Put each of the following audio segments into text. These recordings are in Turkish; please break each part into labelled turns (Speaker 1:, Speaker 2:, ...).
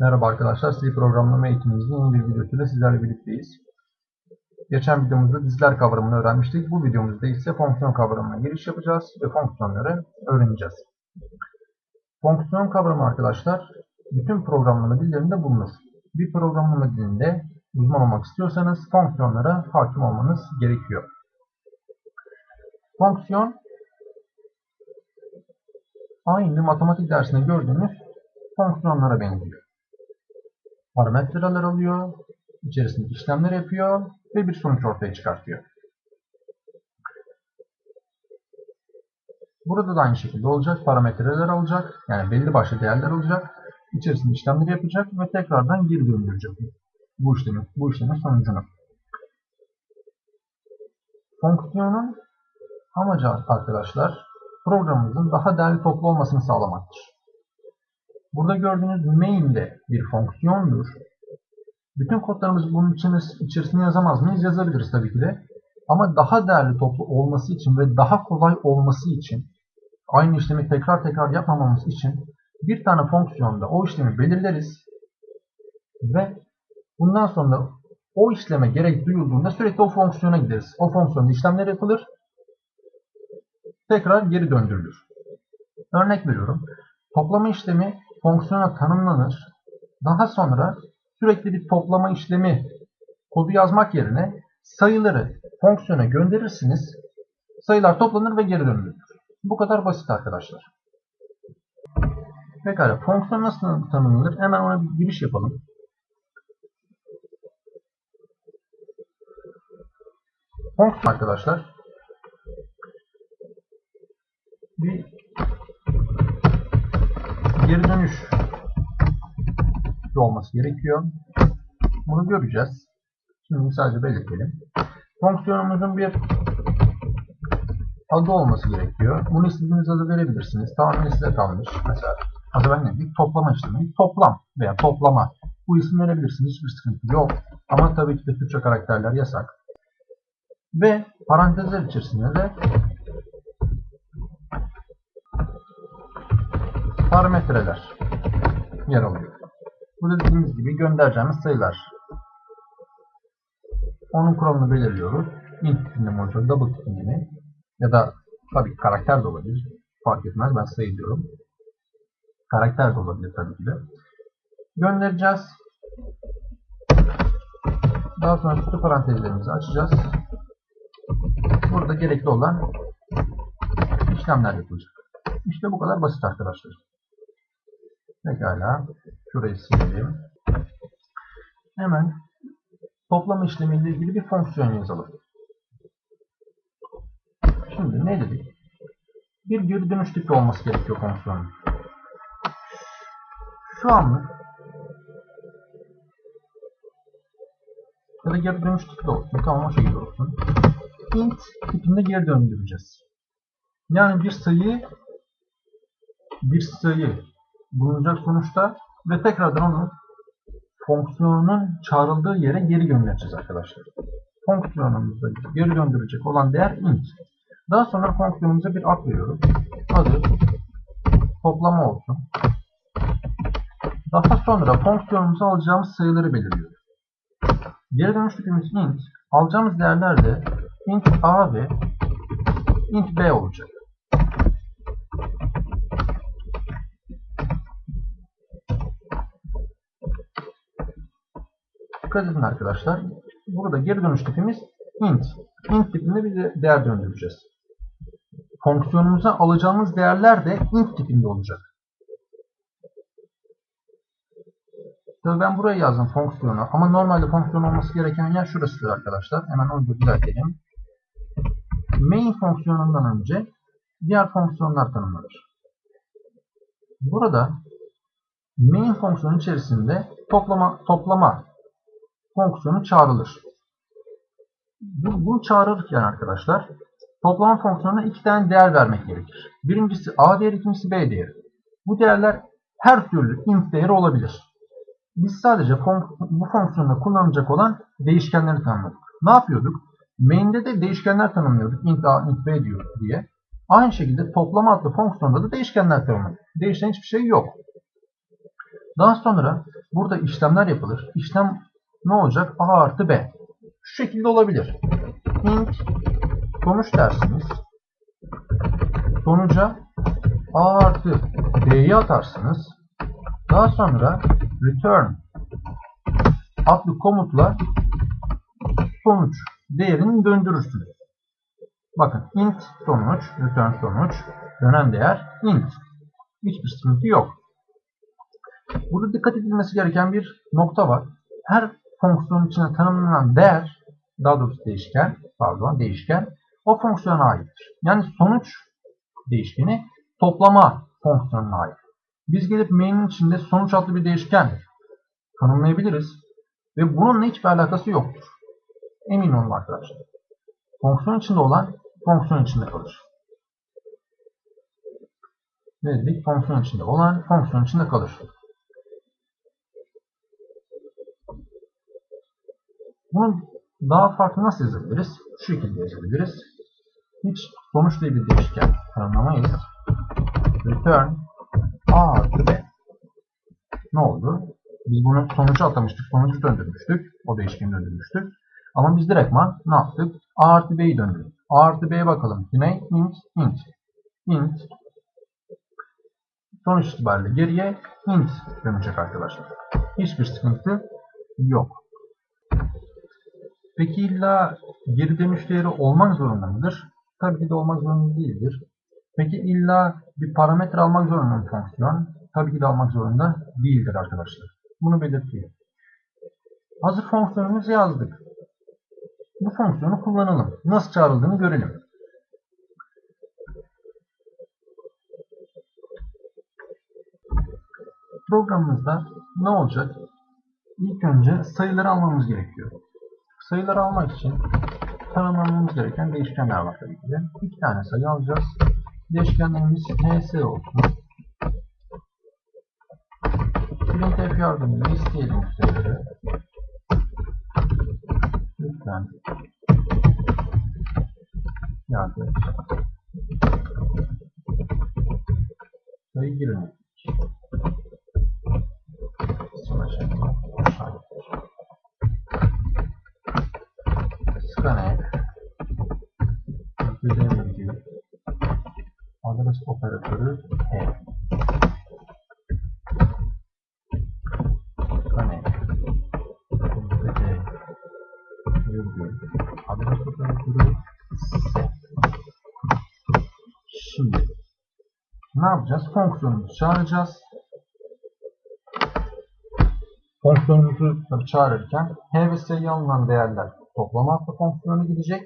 Speaker 1: Merhaba arkadaşlar, C programlama eğitimimizin yeni bir videosuyla sizlerle birlikteyiz. Geçen videomuzda diziler kavramını öğrenmiştik. Bu videomuzda ise fonksiyon kavramına giriş yapacağız ve fonksiyonları öğreneceğiz. Fonksiyon kavramı arkadaşlar, bütün programlama dillerinde bulunur. Bir programlama dilinde uzman olmak istiyorsanız fonksiyonlara hakim olmanız gerekiyor. Fonksiyon, aynı matematik dersinde gördüğünüz fonksiyonlara benziyor parametreler alıyor, içerisinde işlemler yapıyor ve bir sonuç ortaya çıkartıyor. Burada da aynı şekilde olacak. Parametreler alacak. Yani belli başlı değerler alacak. İçerisinde işlemleri yapacak ve tekrardan geri döndürecek bu işlemin, bu işlemin sonucunu. Fonksiyonun amacı arkadaşlar programımızın daha değerli toplu olmasını sağlamaktır. Burada gördüğünüz main de bir fonksiyondur. Bütün kodlarımızı bunun içerisine yazamaz mıyız? Yazabiliriz tabii ki de. Ama daha değerli toplu olması için ve daha kolay olması için aynı işlemi tekrar tekrar yapmamamız için bir tane fonksiyonda o işlemi belirleriz ve bundan sonra o işleme gerek duyulduğunda sürekli o fonksiyona gideriz. O fonksiyonda işlemler yapılır. Tekrar geri döndürülür. Örnek veriyorum. Toplama işlemi fonksiyona tanımlanır. Daha sonra sürekli bir toplama işlemi kodu yazmak yerine sayıları fonksiyona gönderirsiniz. Sayılar toplanır ve geri dönülür. Bu kadar basit arkadaşlar. Pekala fonksiyon nasıl tanımlanır? Hemen ona bir giriş yapalım. Fonksiyon arkadaşlar bir geri dönüş olması gerekiyor. Bunu göreceğiz. Şimdi sadece belirtelim. Fonksiyonumuzun bir adı olması gerekiyor. Bunu istediğiniz adı verebilirsiniz. Tamamen size kalmış. Mesela adı ben ne? Bir toplama işlemi. Toplam veya toplama. Bu isim verebilirsiniz. Hiçbir sıkıntı yok. Ama tabii ki de Türkçe karakterler yasak. Ve parantezler içerisinde de parametreler yer alıyor. Bu da dediğimiz gibi göndereceğimiz sayılar. Onun kuralını belirliyoruz. int tipinde olacak, double tipinde? Ya da tabii karakter de olabilir. Fark etmez. Ben sayı diyorum. Karakter de olabilir tabii ki de. Göndereceğiz. Daha sonra süslü parantezlerimizi açacağız. Burada gerekli olan işlemler yapılacak. İşte bu kadar basit arkadaşlar. Pekala. Şurayı silelim. Hemen toplama işlemiyle ilgili bir fonksiyon yazalım. Şimdi ne dedik? Bir geri dönüş tipi olması gerekiyor fonksiyonun. Şu anlık ya da geri dönüş tipi de olsun. Tamam o şekilde olsun. int tipinde geri döndüreceğiz. Yani bir sayı bir sayı bulunacak sonuçta ve tekrardan onu fonksiyonun çağrıldığı yere geri göndereceğiz arkadaşlar. Fonksiyonumuzda geri döndürecek olan değer int. Daha sonra fonksiyonumuza bir ad veriyoruz. Adı toplama olsun. Daha sonra fonksiyonumuza alacağımız sayıları belirliyoruz. Geri dönüş tipimiz int. Alacağımız değerler de int a ve int b olacak. Dikkat edin arkadaşlar. Burada geri dönüş tipimiz int. int tipinde bir değer döndüreceğiz. Fonksiyonumuza alacağımız değerler de int tipinde olacak. Tabii ben buraya yazdım fonksiyonu ama normalde fonksiyon olması gereken yer şurasıdır arkadaşlar. Hemen onu da düzeltelim. Main fonksiyonundan önce diğer fonksiyonlar tanımlanır. Burada main fonksiyonun içerisinde toplama toplama fonksiyonu çağrılır. Bunu çağırırken arkadaşlar toplama fonksiyonuna iki tane değer vermek gerekir. Birincisi a değeri, ikincisi b değeri. Bu değerler her türlü int değeri olabilir. Biz sadece bu fonksiyonda kullanılacak olan değişkenleri tanımladık. Ne yapıyorduk? Main'de de değişkenler tanımlıyorduk. int a, int b diyor diye. Aynı şekilde toplama adlı fonksiyonda da değişkenler tanımladık. Değişen hiçbir şey yok. Daha sonra burada işlemler yapılır. İşlem ne olacak? A artı B. Şu şekilde olabilir. int sonuç dersiniz. Sonuca A artı B'yi atarsınız. Daha sonra return adlı komutla sonuç değerini döndürürsünüz. Bakın int sonuç, return sonuç, dönen değer int. Hiçbir sıkıntı yok. Burada dikkat edilmesi gereken bir nokta var. Her fonksiyon içine tanımlanan değer, daha doğrusu değişken, pardon değişken, o fonksiyona aittir. Yani sonuç değişkeni toplama fonksiyonuna ait. Biz gelip main'in içinde sonuç adlı bir değişken tanımlayabiliriz ve bununla hiçbir alakası yoktur. Emin olun arkadaşlar. Fonksiyon içinde olan fonksiyon içinde kalır. Ne dedik? Fonksiyon içinde olan fonksiyon içinde kalır. Bunu daha farklı nasıl yazabiliriz? Şu şekilde yazabiliriz. Hiç sonuç diye bir değişken tanımlamayız. Return A artı B. Ne oldu? Biz bunu sonucu atamıştık. Sonucu döndürmüştük. O değişkeni döndürmüştük. Ama biz direktman ne yaptık? A artı B'yi döndürdük. A artı B'ye bakalım. Yine int, int, int. Sonuç itibariyle geriye int dönecek arkadaşlar. Hiçbir sıkıntı yok. Peki illa geri dönüş değeri olmak zorunda mıdır? Tabii ki de olmak zorunda değildir. Peki illa bir parametre almak zorunda mı fonksiyon? Tabii ki de almak zorunda değildir arkadaşlar. Bunu belirteyim. Hazır fonksiyonumuzu yazdık. Bu fonksiyonu kullanalım. Nasıl çağrıldığını görelim. Programımızda ne olacak? İlk önce sayıları almamız gerekiyor. Sayıları almak için tanımlamamız gereken değişkenler var tabii ki de. İki tane sayı alacağız. Değişkenlerimiz ts olsun. printf yardımıyla isteyelim sayıları. Lütfen yardım. Scanf yüzey virgül adres operatörü H scanf yüzey virgül adres operatörü S. Şimdi ne yapacağız? Fonksiyonumuzu çağıracağız. Fonksiyonumuzu çağırırken H ve S'ye alınan değerler toplama adlı fonksiyonu gidecek.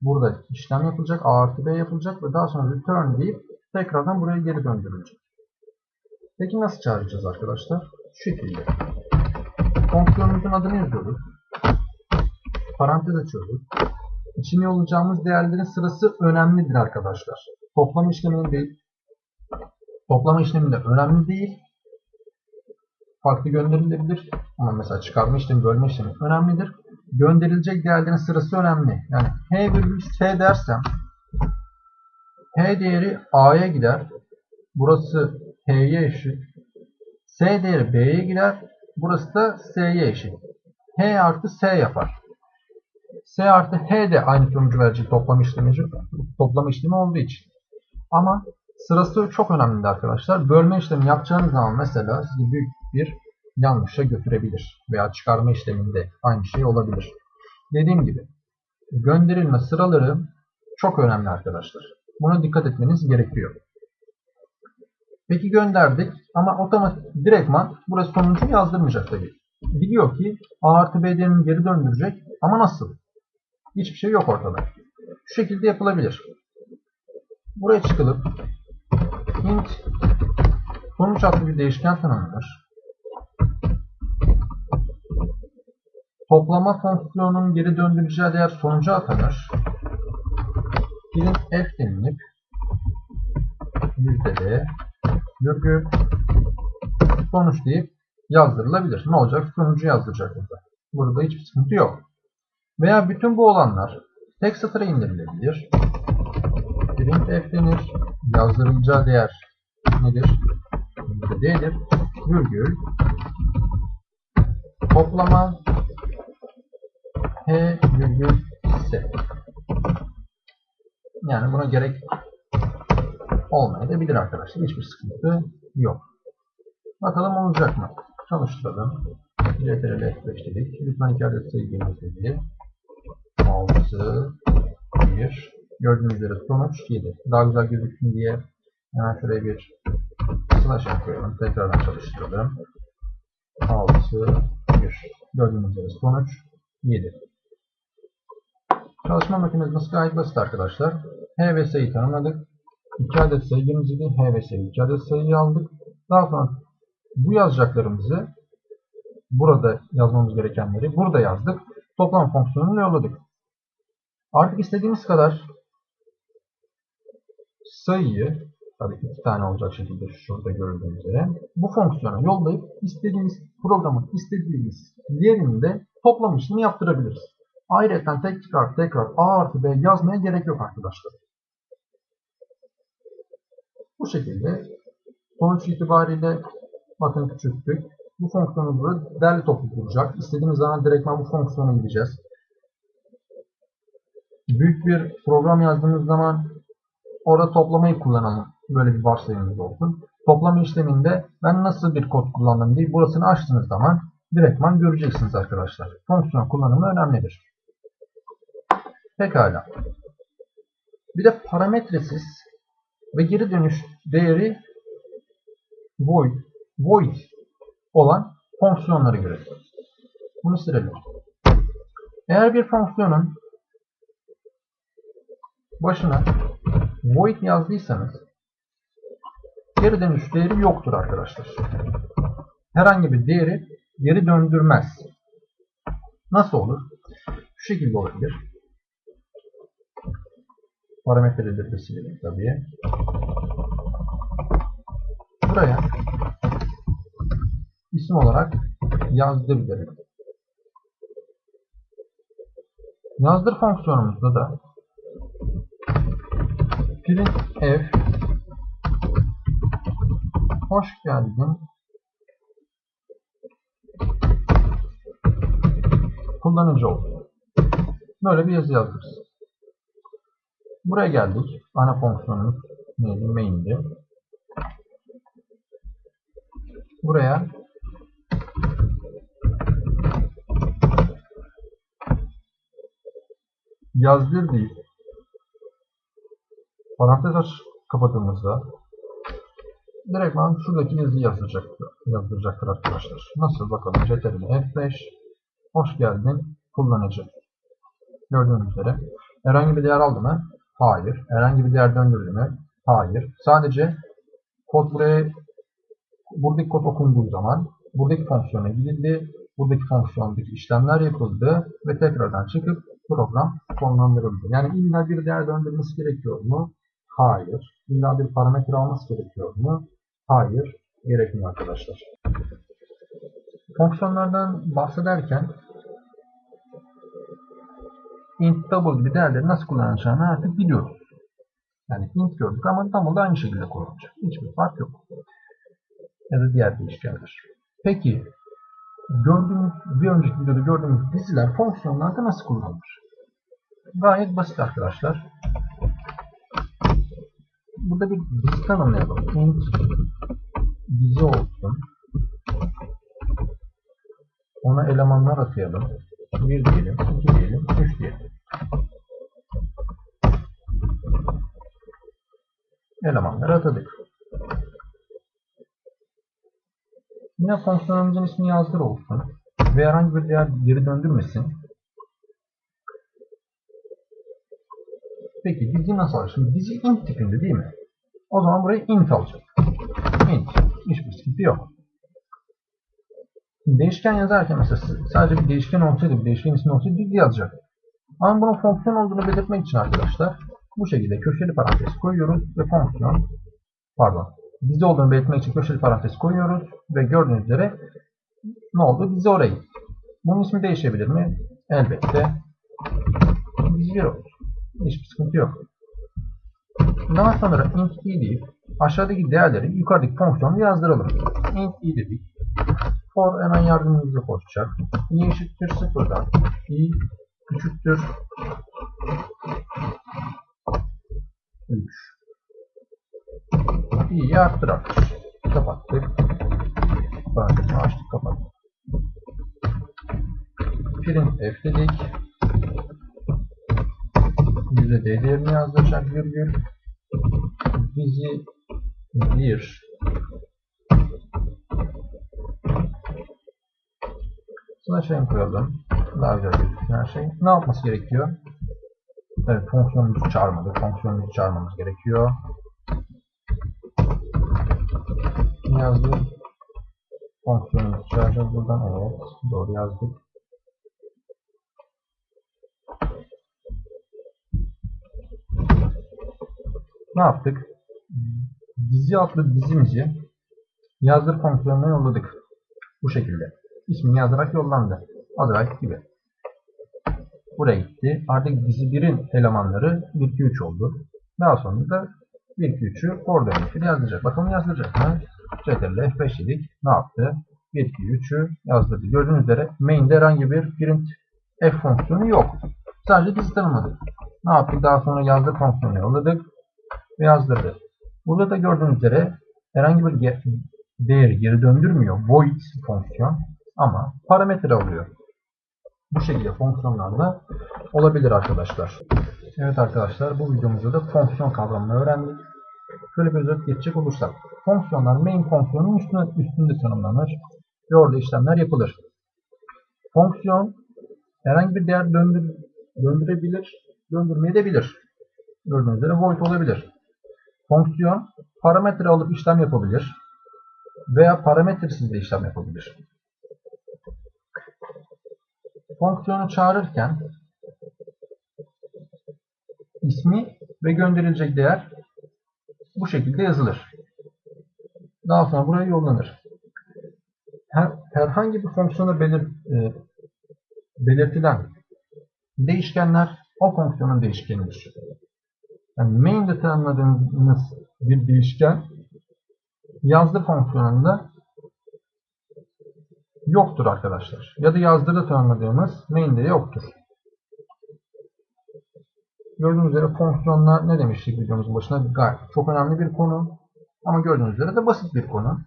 Speaker 1: Burada işlem yapılacak. A artı B yapılacak ve daha sonra return deyip tekrardan buraya geri döndürülecek. Peki nasıl çağıracağız arkadaşlar? Şu şekilde. Fonksiyonumuzun adını yazıyoruz. Parantez açıyoruz. İçine olacağımız değerlerin sırası önemlidir arkadaşlar. Toplama işleminin değil. Toplama işleminde önemli değil. Farklı gönderilebilir. Ama mesela çıkarma işlemi, bölme işlemi önemlidir. Gönderilecek değerlerin sırası önemli. Yani H virgül S dersem H değeri A'ya gider. Burası H'ye eşit. S değeri B'ye gider. Burası da S'ye eşit. H artı S yapar. S artı H de aynı sonucu verecek toplam işlemi, toplam işlemi olduğu için. Ama sırası çok önemli arkadaşlar. Bölme işlemi yapacağınız zaman mesela sizi büyük bir yanlışa götürebilir. Veya çıkarma işleminde aynı şey olabilir. Dediğim gibi gönderilme sıraları çok önemli arkadaşlar. Buna dikkat etmeniz gerekiyor. Peki gönderdik ama otomatik direktman burası sonucu yazdırmayacak tabii. Biliyor ki A artı B değerini geri döndürecek ama nasıl? Hiçbir şey yok ortada. Şu şekilde yapılabilir. Buraya çıkılıp int sonuç adlı bir değişken tanımlanır. Toplama fonksiyonunun geri döndüreceği değer sonuca atanır. Birim f denilip yüzdede virgül sonuç deyip yazdırılabilir. Ne olacak? Sonucu yazdıracak burada. Burada hiçbir sıkıntı yok. Veya bütün bu olanlar tek satıra indirilebilir. Printf denir. Yazdırılacağı değer nedir? D'dir. virgül toplama h virgül s. Yani buna gerek olmayabilir arkadaşlar. Hiçbir sıkıntı yok. Bakalım olacak mı? Çalıştıralım. CTRL F5 dedik. Lütfen iki adet sayı girmesi dedi. 6 1 Gördüğünüz üzere sonuç 7. Daha güzel gözüksün diye hemen şuraya bir slash yapıyorum. Tekrardan çalıştıralım. 6 1 Gördüğünüz üzere sonuç 7. Çalışma mekanizması gayet basit arkadaşlar. H ve S'yi tanımladık. 2 adet sayı girmesi H ve S'yi 2 adet sayıyı aldık. Daha sonra bu yazacaklarımızı burada yazmamız gerekenleri burada yazdık. Toplam fonksiyonunu yolladık. Artık istediğimiz kadar sayıyı tabii iki tane olacak şekilde şurada görüldüğü üzere bu fonksiyona yollayıp istediğimiz programın istediğimiz yerinde toplam işlemi yaptırabiliriz. Ayrıca tekrar tekrar A artı B yazmaya gerek yok arkadaşlar. Bu şekilde sonuç itibariyle bakın küçülttük. Bu fonksiyonu burada derli toplu bulacak. İstediğimiz zaman direktman bu fonksiyona gideceğiz. Büyük bir program yazdığımız zaman orada toplamayı kullanalım. Böyle bir varsayımımız olsun. Toplama işleminde ben nasıl bir kod kullandım diye burasını açtığınız zaman direktman göreceksiniz arkadaşlar. Fonksiyon kullanımı önemlidir. Pekala. Bir de parametresiz ve geri dönüş değeri void, void olan fonksiyonları görelim. Bunu silelim. Eğer bir fonksiyonun başına void yazdıysanız geri dönüş değeri yoktur arkadaşlar. Herhangi bir değeri geri döndürmez. Nasıl olur? Şu şekilde olabilir. Parametreleri de silelim tabii. Buraya isim olarak yazdır derim. Yazdır fonksiyonumuzda da printf hoş geldin kullanıcı ol. Böyle bir yazı yazdırırız. Buraya geldik. Ana fonksiyonumuz neydi? Main'di. Buraya yazdır deyip parantez aç kapadığımızda direktman şuradaki yazıyı yazdıracaktır, yazdıracaktır arkadaşlar. Nasıl bakalım? Ctrl F5 Hoş geldin kullanıcı. Gördüğünüz üzere. Herhangi bir değer aldı mı? Hayır. Herhangi bir değer döndürdü mü? Hayır. Sadece kod buraya buradaki kod okunduğu zaman buradaki fonksiyona gidildi. Buradaki fonksiyondaki işlemler yapıldı ve tekrardan çıkıp program sonlandırıldı. Yani illa bir değer döndürmesi gerekiyor mu? Hayır. İlla bir parametre alması gerekiyor mu? Hayır. Gerekmiyor arkadaşlar. Fonksiyonlardan bahsederken int double gibi değerleri nasıl kullanacağını artık biliyoruz. Yani int gördük ama double da aynı şekilde kullanacak. Hiçbir fark yok. Ya da diğer değişkenler. Peki gördüğümüz, bir önceki videoda gördüğümüz diziler fonksiyonlarda nasıl kullanılır? Gayet basit arkadaşlar. Burada bir dizi tanımlayalım. int dizi olsun. Ona elemanlar atayalım. 1 diyelim, 2 diyelim, 3 diyelim. Elemanları atadık. Yine fonksiyonumuzun ismi yazdır olsun. Ve herhangi bir değer geri döndürmesin. Peki dizi nasıl alır? Şimdi dizi int tipinde değil mi? O zaman burayı int alacak. Int. Hiçbir sıkıntı yok. Değişken yazarken mesela sadece bir değişken olsaydı, bir değişken ismi olsaydı dizi yazacak. Ama bunun fonksiyon olduğunu belirtmek için arkadaşlar bu şekilde köşeli parantez koyuyoruz ve fonksiyon pardon dizi olduğunu belirtmek için köşeli parantez koyuyoruz ve gördüğünüz üzere ne oldu? Dizi oraya gitti. Bunun ismi değişebilir mi? Elbette dizi olur. Hiçbir sıkıntı yok. Daha sonra int i deyip aşağıdaki değerleri yukarıdaki fonksiyonu yazdıralım. int i dedik. For hemen yardımımıza koşacak. i eşittir sıfırdan. i küçüktür 3. i'yi arttır Kapattık. Parantezini açtık kapattık. Print f dedik. Yüzde değerini yazdıracak virgül. Bizi bir Sınıf koyalım. Daha güzel gözüksün her şey. Ne yapması gerekiyor? Evet, fonksiyonumuzu çağırmadık. Fonksiyonumuzu çağırmamız gerekiyor. Ne yazdım? Fonksiyonumuzu çağıracağız buradan. Evet, doğru yazdık. Ne yaptık? Dizi adlı dizimizi yazdır fonksiyonuna yolladık. Bu şekilde. İsmini yazdırarak yollandı. Otherwise gibi. Buraya gitti. Artık dizi 1'in elemanları 1, 2, 3 oldu. Daha sonra da 1, 2, 3'ü for dönüşü yazdıracak. Bakalım yazdıracak mı? Ctrl F5 dedik. Ne yaptı? 1, 2, 3'ü yazdırdı. Gördüğünüz üzere main'de herhangi bir print f fonksiyonu yok. Sadece dizi tanımladık. Ne yaptık? Daha sonra yazdır fonksiyonu yolladık ve yazdırdı. Burada da gördüğünüz üzere herhangi bir değeri geri döndürmüyor. Void fonksiyon ama parametre alıyor. Bu şekilde fonksiyonlarla olabilir arkadaşlar. Evet arkadaşlar bu videomuzda da fonksiyon kavramını öğrendik. Şöyle bir özet geçecek olursak. Fonksiyonlar main fonksiyonun üstünde, üstünde tanımlanır ve orada işlemler yapılır. Fonksiyon herhangi bir değer döndür, döndürebilir, döndürmeyebilir. Gördüğünüz üzere void olabilir. Fonksiyon parametre alıp işlem yapabilir veya parametresiz de işlem yapabilir. Fonksiyonu çağırırken ismi ve gönderilecek değer bu şekilde yazılır. Daha sonra buraya yollanır. Her, herhangi bir fonksiyona belir, e, belirtilen değişkenler o fonksiyonun değişkenidir. Yani main'de tanımladığınız bir değişken yazdı fonksiyonunda yoktur arkadaşlar. Ya da yazdırda tanımladığımız main'de yoktur. Gördüğünüz üzere fonksiyonlar ne demiştik videomuzun başına? Gayet çok önemli bir konu. Ama gördüğünüz üzere de basit bir konu.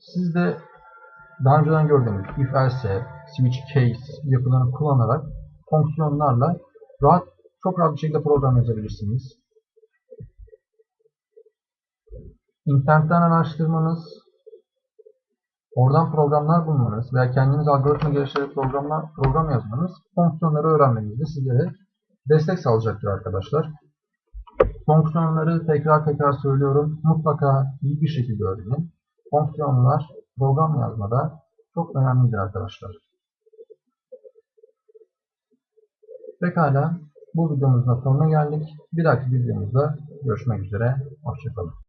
Speaker 1: Siz de daha önceden gördüğünüz if else, switch case yapılarını kullanarak fonksiyonlarla rahat çok rahat bir şekilde program yazabilirsiniz. İnternetten araştırmanız, oradan programlar bulmanız veya kendiniz algoritma geliştirerek programlar, program yazmanız fonksiyonları öğrenmenizde sizlere destek sağlayacaktır arkadaşlar. Fonksiyonları tekrar tekrar söylüyorum. Mutlaka iyi bir şekilde öğrenin. Fonksiyonlar program yazmada çok önemlidir arkadaşlar. Pekala bu videomuzun sonuna geldik. Bir dahaki videomuzda görüşmek üzere. Hoşçakalın.